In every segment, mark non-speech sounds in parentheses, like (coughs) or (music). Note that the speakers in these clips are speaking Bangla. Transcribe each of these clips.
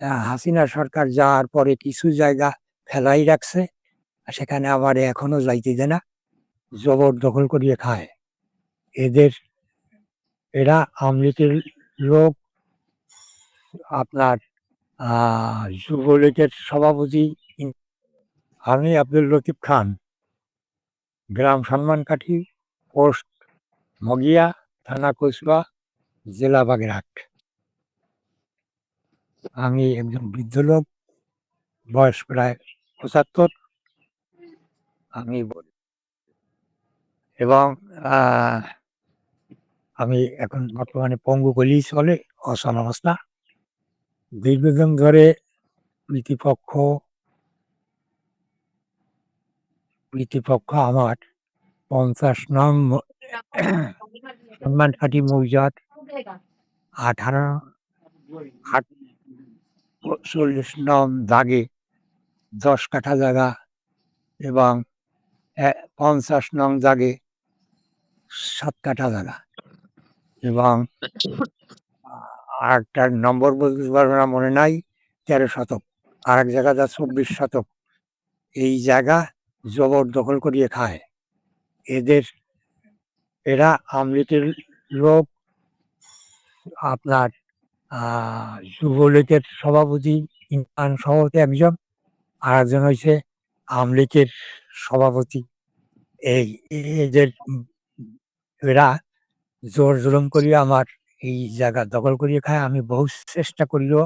হাসিনা সরকার যাওয়ার পরে কিছু জায়গা ফেলাই রাখছে সেখানে আবার এখনও যাইতে দেয় না, জবরদখল করিয়ে খায়। এদের, এরা আমলিকের লোক, আপনার যুবলীগের সভাপতি আমি আব্দুল লতিফ খান, গ্রাম সম্মানকাঠি, পোস্ট, মগিয়া, থানা কসবা, জেলা বাগেরহাট। আমি একজন বৃদ্ধ লোক বয়স প্রায় পঁচাত্তর। আমি বলি এবং আমি এখন বর্তমানে পঙ্গু গলি চলে অসম অবস্থা। দীর্ঘদিন ধরে প্রতিপক্ষ প্রতিপক্ষ আমার পঞ্চাশ নং (coughs) ম- সম্মানকাঠি মৌজার আঠারো আট চল্লিশ নং দাগে দশ কাঠা জায়গা এবং পঞ্চাশ নং দাগে সাত কাঠা জায়গা এবং আরেকটার নম্বর বলতে পারব না, মনে নাই, তেরো শতক। আর এক জায়গাটা চব্বিশ শতক। এই জায়গা জবরদখল করিয়ে খায়। এদের, এরা আমলিকের লোক। আপনার যুবলীগের সভাপতি ইমরান সভাপতি একজন আর একজন হয়েছে আমলিকের সভাপতি। এই এদের এরা জোর জুলুম করিয়ে আমার এই জায়গা দখল করিয়ে খায়, আমি বহু চেষ্টা করিও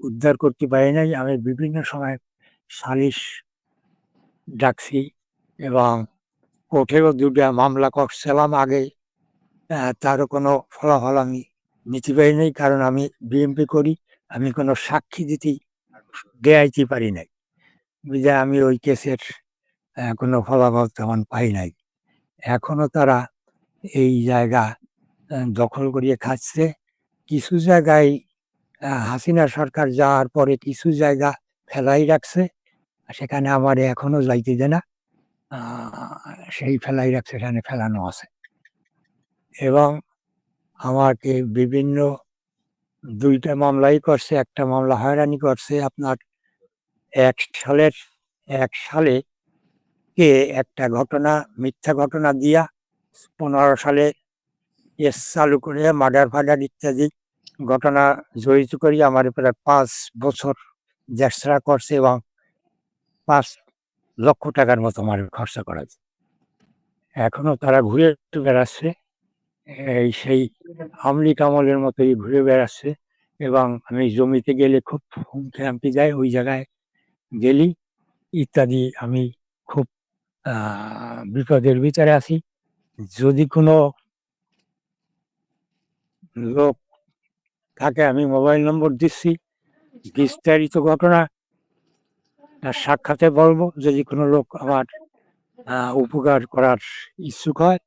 উদ্ধার করতে পারি নাই। আমি বিভিন্ন সময় সালিশ ডাকছি এবং কোর্টেও দুটা মামলা করছিলাম আগে তারও কোনো ফলাফল আমি নিতে পারি নাই, কারণ আমি বিএমপি করি, আমি কোনো সাক্ষী দিতে দেয়াইতে পারি নাই। বিধায় আমি ওই কেসের কোনো ফলাফল তেমন পাই নাই। এখনও তারা এই জায়গা দখল করিয়ে খাচ্ছে। কিছু জায়গায় হাসিনা সরকার যাওয়ার পরে কিছু জায়গা ফেলাই রাখছে, সেখানে আমার এখনও যাইতে দেয় না। সেই ফেলাই রাখছে, সেখানে ফেলানো আছে। এবং আমাকে বিভিন্ন দুইটা মামলাই করছে, একটা মামলা হয়রানি করছে। আপনার এক সালের, এক সালে কে একটা ঘটনা, মিথ্যা ঘটনা দিয়া পনেরো সালে এস চালু করে মার্ডার ফার্ডার ইত্যাদি ঘটনা জড়িত করি। আমার প্রায় পাঁচ বছর জ্যাসরা করছে এবং পাঁচ লক্ষ টাকার মতো আমার খরচা করেছে এখনও তারা ঘুরে বেড়াচ্ছে এই সেই আমলি কামলের মতোই ঘুরে বেড়াচ্ছে এবং আমি জমিতে গেলে খুব হুমকি যায় ওই জায়গায় গেলি ইত্যাদি আমি খুব বিপদের ভিতরে আছি। যদি কোনো লোক থাকে, আমি মোবাইল নম্বর দিচ্ছি, বিস্তারিত ঘটনা সাক্ষাতে বলব। যদি কোনো লোক আমার উপকার করার ইচ্ছুক হয়